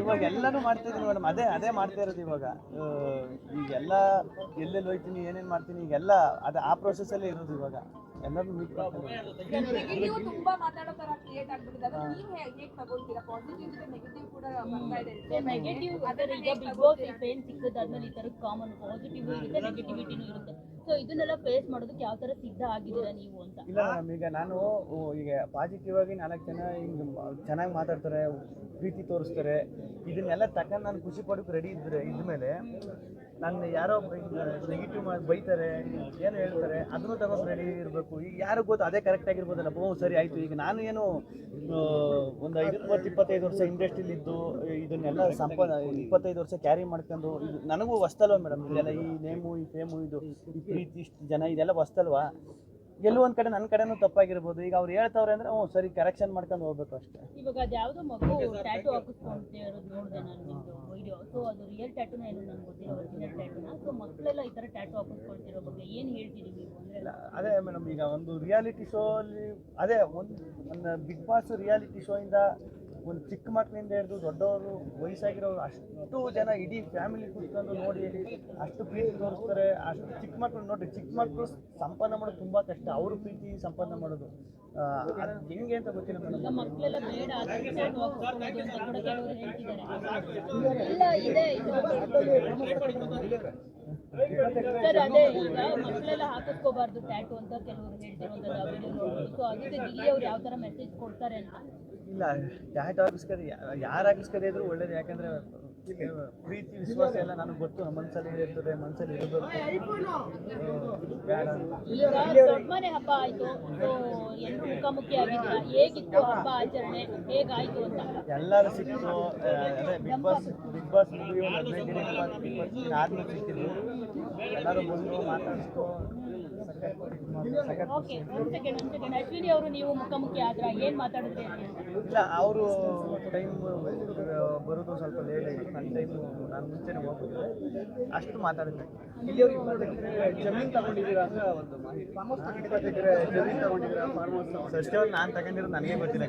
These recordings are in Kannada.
ಇವಾಗ ಎಲ್ಲಾನು ಮಾಡ್ತಾ ಇದೀನಿ ಮೇಡಮ್. ಅದೇ ಅದೇ ಮಾಡ್ತಾ ಇರೋದು ಇವಾಗ. ಈಗೆಲ್ಲ ಎಲ್ಲೆಲ್ಲಿ ಹೋಯ್ತೀನಿ, ಏನೇನ್ ಮಾಡ್ತೀನಿ, ಈಗೆಲ್ಲ ಅದೇ ಆ ಅಲ್ಲೇ ಇರೋದು ಇವಾಗ. ಎಲ್ಲರೂ ಮೀಟ್ ಮಾಡ್ತೀನಿ ನೆಗೆಟಿವ್ ತುಂಬಾ ಮಾತಾಡೋ ತರ ಕ್ರಿಯೇಟ್ ಆಗ್ಬಿಟ್ಟಿದೆ. ಅದನ್ನ ನೀವು ಹೇಗೆ ತಗೊಳ್ತೀರಾ ಪಾಸಿಟಿವ್ ನೆಗೆಟಿವ್ ಕೂಡ ಬರ್ತಾ ಇದೆ. ನೆಗೆಟಿವ್ ಅದರ ಈಗ ಬಿಗ್ ಬಾಸ್ ಫೇನ್ ಸಿಕ್ಕದಾದ್ಮೇಲೆ ಈ ತರ ಕಾಮನ್ ಪಾಸಿಟಿವ್ ಇರುತ್ತೆ ನೆಗೆಟಿವಿಟಿನೂ ಇರುತ್ತೆ. ಸೊ ಇದನ್ನೆಲ್ಲ ಫೇಸ್ ಮಾಡೋದಕ್ಕೆ ಯಾವ ತರ ಸಿದ್ಧ ಆಗಿದ್ದೀರಾ ನೀವು ಅಂತ? ಇಲ್ಲ ಈಗ ನಾನು ಈಗ ಪಾಸಿಟಿವ್ ಆಗಿ ನಾಲ್ಕು ಜನ ಹಿಂಗೆ ಚೆನ್ನಾಗಿ ಮಾತಾಡ್ತಾರೆ ಪ್ರೀತಿ ತೋರಿಸ್ತಾರೆ. ಇದನ್ನೆಲ್ಲ ತಕ್ಕ ನಾನು ಖುಷಿ ಪಡೋಕೆ ರೆಡಿ ಇದ್ರೆ ಇದ್ಮೇಲೆ ನನ್ನ ಯಾರೋ ನೆಗೆಟಿವ್ ಮಾಡಿ ಬೈತಾರೆ, ಏನು ಹೇಳ್ತಾರೆ ಅದನ್ನು ತಗೊಂಡು ರೆಡಿ ಇರಬೇಕು. ಈಗ ಯಾರು ಗೊತ್ತು? ಅದೇ ಕರೆಕ್ಟ್ ಆಗಿರ್ಬೋದಲ್ಲ. ಓ, ಸರಿ, ಆಯಿತು. ಈಗ ನಾನು ಏನು ಒಂದು ಇಪ್ಪತ್ತು ಇಪ್ಪತ್ತೈದು ವರ್ಷ ಇಂಡಸ್ಟ್ರಿಲಿ ಇದ್ದು ಇದನ್ನೆಲ್ಲ ಸಂಪ ಇಪ್ಪತ್ತೈದು ವರ್ಷ ಕ್ಯಾರಿ ಮಾಡ್ಕೊಂಡು, ಇದು ನನಗೂ ಹೊಸ್ತಲ್ವ ಮೇಡಮ್ ಇದೆಲ್ಲ ಈ ನೇಮು ಈ ಫೇಮು ಇದು ಈ ಪ್ರೀತಿ, ಇಷ್ಟು ಜನ, ಇದೆಲ್ಲ ಹೊಸ್ತಲ್ವಾ? ಒಂದ್ ಕಡೆ ನನ್ನ ಕಡೆನೂ ತಪ್ಪಾಗಿರ್ಬೋದು. ಈಗ ಅವ್ರು ಹೇಳ್ತಾವ್ರೆ ಅಂದ್ರೆ ಹ್ಞೂ ಸರಿ ಕರೆಕ್ಷನ್ ಮಾಡ್ಕೊಂಡು ಹೋಗ್ಬೇಕು ಅಷ್ಟೇ. ಇವಾಗ ಅದ್ಯಾವುದೋ ಮಗು ಟ್ಯಾಟು ಹಾಕಿಸ್ಕೊಂತ ಹೇಳೋದು ನೋಡಿದೆ ನಾನು ವಿಡಿಯೋ ಸೊ ಅದು ರಿಯಲ್ ಟ್ಯಾಟೂನ ಏನು ನನಗೆ ಗೊತ್ತಿಲ್ಲ ಒರಿಜಿನಲ್ ಟ್ಯಾಟೂನ ಸೊ ಮಕ್ಕಳೆಲ್ಲ ಈ ತರ ಟ್ಯಾಟು ಹಾಕಿಸ್ಕೊಳ್ತಿರೋ ಬಗ್ಗೆ ಏನು ಹೇಳ್ತೀರಿ ನೀವು? ಅಂದ್ರೆ ಅದೇ ಮೇಡಮ್ ಈಗ ಒಂದು ರಿಯಾಲಿಟಿ ಶೋ ಅಲ್ಲಿ ಅದೇ ಒಂದು ಒಂದು ಬಿಗ್ ಬಾಸ್ ರಿಯಾಲಿಟಿ ಶೋ ಇಂದ ಒಂದು ಚಿಕ್ಕ ಮಕ್ಕಳಿಂದ ಹಿಡಿದು ದೊಡ್ಡವರು ವಯಸ್ಸಾಗಿರೋರು ಅಷ್ಟು ಜನ ಇಡೀ ಫ್ಯಾಮಿಲಿ ಕುತ್ಕೊಂಡು ನೋಡಿ ಅಷ್ಟು ಪ್ರೀತಿ ತೋರಿಸ್ತಾರೆ. ಅಷ್ಟು ಚಿಕ್ಕ ಮಕ್ಕಳು ನೋಡಿ ಚಿಕ್ಕ ಮಕ್ಕಳು ಸಂಪಾದನೆ ಮಾಡೋದು ತುಂಬಾ ಕಷ್ಟ. ಅವ್ರ ಪ್ರೀತಿ ಸಂಪಾದನೆ ಮಾಡೋದು. ಹೆಂಗೆ ಅಂತ ಗೊತ್ತಿಲ್ಲ ಸರ್ ಅದೇ ಈಗ ಮಕ್ಕಳೆಲ್ಲ ಹಾಕಿಸ್ಕೋಬಾರ್ದು ಟ್ಯಾಟು ಅಂತ ಕೆಲವರು ಹೇಳ್ತಿರೋದಲ್ಲ ಸೊ ಅದಕ್ಕೆ ಗಿಲ್ಲಿ ಅವ್ರು ಯಾವ ತರ ಮೆಸೇಜ್ ಕೊಡ್ತಾರೆ ಅಂತ? ಇಲ್ಲ ಟ್ಯಾಟ್ ಹಾಕಿಸ್ಕರಿ ಯಾರು ಹಾಕಿಸ್ಕರಿ ಇದ್ರು ಒಳ್ಳೇದು. ಯಾಕಂದ್ರೆ ಪ್ರೀತಿ ವಿಶ್ವಾಸ ಎಲ್ಲ ನನಗೆ ಗೊತ್ತು. ಮನಸ್ಸಲ್ಲಿ ಇರ್ತದೆ ಮನಸ್ಸಲ್ಲಿ ಇರಬೇಕು. ಮನೆ ಹಬ್ಬ ಆಯ್ತು. ಎಲ್ಲರೂ ಮುಖಾಮುಖಿ ಆಗಿದ್ರ ಹೇಗಿತ್ತು ಹಬ್ಬ ಆಚರಣೆ? ಹೇಗಾಯ್ತು ಅಂತ? ಎಲ್ಲರೂ ಸಿಕ್ತು ಅದೇ ಬಿಗ್ ಬಾಸ್ ಬಿಗ್ ಬಾಸ್ ಒಂದು ಹದಿನೈದು ದಿನ ಬಿಗ್ ಬಾಸ್ ಆದ್ಮೇಲೆ ಸಿಕ್ಕಿದ್ರು. ಎಲ್ಲರೂ ಬಂದು ಮಾತಾಡಿಸ್ತು ಓಕೆ ಒಂದ್ ಸೆಕೆಂಡ್ ಒಂದ್ ಸೆಕೆಂಡ್ ಅಶ್ವಿನಿ ಅವರು ನೀವು ಮುಖಾಮುಖಿ ಆದ್ರ? ಏನ್ ಮಾತಾಡಿದ್ರಿ ಇಲ್ಲ ಅವರು ಟೈಮ್ ಬರೋದು ಸ್ವಲ್ಪ ಲೇಟ್ ಆಯಿತು ನನ್ನ ಟೈಮ್ ನಾನು ಮುಂಚೆನೇ ಅಷ್ಟು ಮಾತಾಡಿದ್ದೆ. ಇಲ್ಲಿಯವರು ಇಪ್ಪತ್ತು ಎಕರೆ ಜಮೀನು ತಗೊಂಡಿದ್ದೀರಾ ಅಂತ ಒಂದು ಮಾಹಿತಿ. ಇಪ್ಪತ್ತು ಎಕರೆ ಜಮೀನು ತಗೊಂಡಿದ್ದೀರಾ? ಫಾರ್ಮ್ ಹೌಸ್ ಸತ್ಯವನ್ನು ನಾನು ತಗೊಂಡಿರೋದು ನನಗೆ ಗೊತ್ತಿಲ್ಲ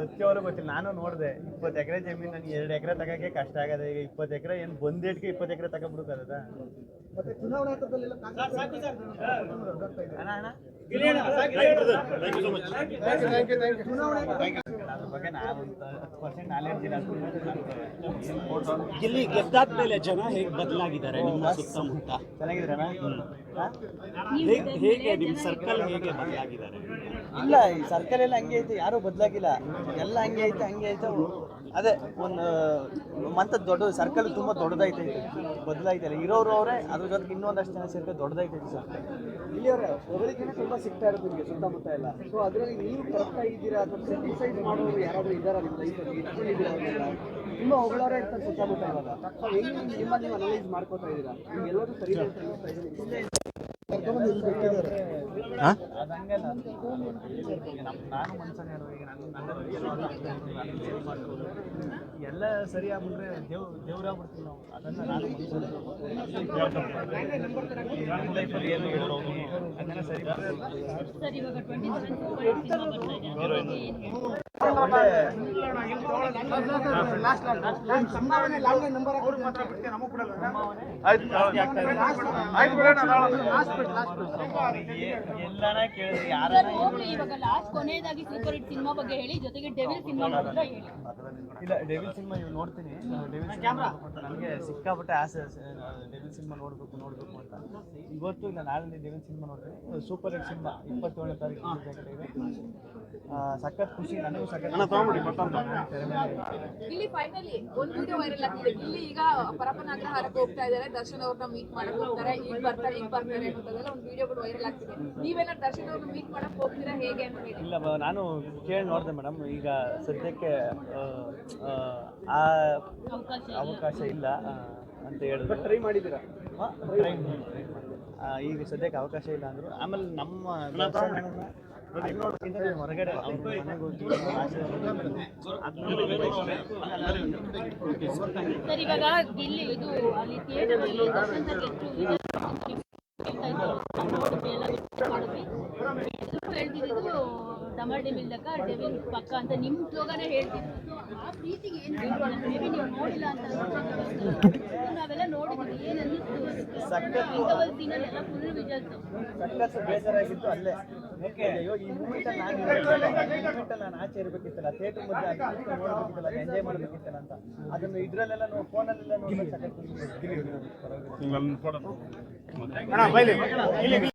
ಸತ್ಯವರು ಗೊತ್ತಿಲ್ಲ. ನಾನು ನೋಡಿದೆ ಇಪ್ಪತ್ತು ಎಕರೆ ಜಮೀನು ನನಗೆ ಎರಡು ಎಕರೆ ತಗೋಕೆ ಕಷ್ಟ ಆಗದೆ ಈಗ ಇಪ್ಪತ್ತು ಎಕರೆ ಏನು ಬಂದೇಟ್ಗೆ ಇಪ್ಪತ್ತು ಎಕರೆ ತಗೊಬಿಡುತ್ತದ ಇಲ್ಲ ಗಿಲ್ಲಿ ಗೆದ್ದಾದ್ಮೇಲೆ ಜನ ಹೇಗೆ ಬದಲಾಗಿದ್ದಾರೆ ನಿಮ್ಮ ಸುತ್ತಮುತ್ತ? ಹೇಗೆ ನಿಮ್ಮ ಸರ್ಕಲ್ ಹೇಗೆ ಬದಲಾಗಿದ್ದಾರೆ? ಇಲ್ಲ ಈ ಸರ್ಕಲ್ ಎಲ್ಲ ಹಂಗೆ ಐತೆ ಯಾರು ಬದಲಾಗಿಲ್ಲ. ಎಲ್ಲ ಹಂಗೆ ಐತೆ ಹಂಗೆ ಐತೆ. ಅದೇ ಒಂದು ಮಂತ ದೊಡ್ಡ ಸರ್ಕಲ್ ತುಂಬ ದೊಡ್ಡದೈತೆ ಬದಲಾಯ್ತಲ್ಲ. ಇರೋರು ಅವರೇ ಅದ್ರ ಜೊತೆಗೆ ಇನ್ನೊಂದಷ್ಟು ಜನ ಸೇರ್ಕೊಂಡು ದೊಡ್ಡದಾಯ್ತು ಸರ್ ಇಲ್ಲಿಯವರೇ ಒಬ್ಬರಿಗೆ ತುಂಬಾ ಸಿಗ್ತಾ ಇರೋದು ನಿಮಗೆ ಸುತ್ತಮುತ್ತ ಎಲ್ಲ. ಸೊ ಅದರಲ್ಲಿ ನೀವು ಕರೆಕ್ಟಾ ಇದ್ದೀರಾ ಅಥವಾ ಸೆಟಿಸೈಡ್ ಮಾಡೋರು ಯಾರಾದ್ರೂ ಇದ್ದಾರಾ ನಿಮ್ಮ ಲೈಫಲ್ಲಿ ಇಟ್ಕೊಂಡಿದ್ದೀರಾ ಅವ್ರನ್ನೆಲ್ಲ ತುಂಬ ಹೊಗಳೋರೇ ಇರ್ತಾರೆ ಸುತ್ತಮುತ್ತ ಇವಾಗ ಸೊ ಹೆಂಗೆ ನೀವು ನಿಮ್ಮ ನೀವು ಅನಲೈಸ್ ಮಾಡ್ಕೋತಾ ಇದ್ದೀರಾ? ನಿಮ್ಗೆಲ್ಲರೂ ಸರಿ ಅಂತ ಅನಿಸ್ತಾ ಎಲ್ಲ ಸರಿ ಆಗ್ಬಿಟ್ರೆ ದೇವ್ ದೇವ್ರಾಗ್ಬಿಡ್ತೀವಿ ನಾವು. ಅದನ್ನ ನಾನು ಅದನ್ನ ಸರಿ ಮಾಡಿದ್ರೆ ಸೂಪರ್ ಹಿಟ್ ಸಿನಿಮಾ ಬಗ್ಗೆ ಹೇಳಿ ಜೊತೆಗೆ ಡೆವಿಲ್ ನೋಡ್ತೀನಿ ಸಿನಿಮಾ ನನಗೆ ಸಿಕ್ಕಾಪಟ್ಟೆ ಆಸೆ ಡೆವಿಲ್ ಸಿನಿಮಾ ನೋಡಬೇಕು. ನೋಡಬೇಕು ಅಂತ ಇವತ್ತು ಇಲ್ಲ, ನಾಳೆ ಡೆವಿಲ್ ಸಿನಿಮಾ ನೋಡ್ತೀನಿ ಸೂಪರ್ ಹಿಟ್ ಸಿನಿಮಾ ಇಪ್ಪತ್ತೇಳನೇ ತಾರೀಕು ಸಖತ್ ಖುಷಿ. ನನಗೂ ಸಖತ್ ಇಲ್ಲಿ ಫೈನಲಿ ಒಂದು ವಿಡಿಯೋ ವೈರಲ್ ಆಗ್ತಿದೆ. ಇಲ್ಲಿ ಈಗ ಪರಪ್ಪನ ಅಗ್ರಹಾರಕ್ಕೆ ಹೋಗ್ತಾ ಇದ್ದಾರೆ. ದರ್ಶನ್ ಅವ್ರನ್ನ ಮೀಟ್ ಮಾಡಕ್ ಹೋಗ್ತಾರೆ. ಈಗ ಬರ್ತಾರೆ ಈಗ ಬರ್ತಾರೆ ಅನ್ನೋದೆಲ್ಲ ಒಂದು ವಿಡಿಯೋಗಳು ವೈರಲ್ ಆಗ್ತಿದೆ. ನೀವೆಲ್ಲ ದರ್ಶನ್ ಅವ್ರನ್ನ ಮೀಟ್ ಮಾಡಕ್ ಹೋಗ್ತೀರಾ ಹೇಗೆ ಅಂತ ಹೇಳಿ. ಇಲ್ಲ ನಾನು ಕೇಳಿ ನೋಡಿದೆ ಮೇಡಮ್. ಈಗ ಸದ್ಯಕ್ಕೆ ಆ, ಅವಕಾಶ ಇಲ್ಲ ಅಂತ ಹೇಳಿದ್ರು. ಟ್ರೈ ಮಾಡಿದ್ದೀರಾ? ಈಗ ಸದ್ಯಕ್ಕೆ ಅವಕಾಶ ಇಲ್ಲ ಅಂದ್ರು. ಆಮೇಲೆ ನಮ್ಮ ಸರ್ ಇವಾಗ ಇಲ್ಲಿ ಇದು ಅಲ್ಲಿ ಥಿಯೇಟರ್ ಅಲ್ಲಿ ಹೇಳ್ತಿದ್ದು ಡಮರ್ ಡೆವಿಲ್ ಡೆವಿಲ್ ಪಕ್ಕ ಅಂತ ನಿಮ್ ಸ್ಲೋಗನೇ ಹೇಳ್ತಿದ್ರು ಆ ಪ್ರೀತಿಗೆ ಏನು ಮೇಬಿ ನೀವು ನೋಡಿಲ್ಲ ಅಂತ ನಾವೆಲ್ಲ ನೋಡಿದ್ವಿ. ಏನು ಅನ್ನಿಸ್ತು ಅದಕ್ಕೆ ಸಖತ್ತು ಇಂಟರ್ವಲ್ ಸೀನಲ್ಲೆಲ್ಲ ಫುಲ್ ವಿಜಲ್ಸ್ ಸಖತ್ ಬೇಸರ ಅಲ್ಲೇ. ಅಯ್ಯೋ ಈ ನಾನು ಆಚೆ ಇರಬೇಕಿತ್ತಲ್ಲ ಥಿಯೇಟರ್ ಮಧ್ಯೆ ನೋಡ್ಬೇಕಿತ್ತಲ್ಲ ಎಂಜಾಯ್ ಮಾಡಬೇಕಿತ್ತಲ್ಲ ಅಂತ ಅದನ್ನು ಇದ್ರಲ್ಲೆಲ್ಲ ನಾವು ಫೋನಲ್ಲೆಲ್ಲ ನೋಡಿ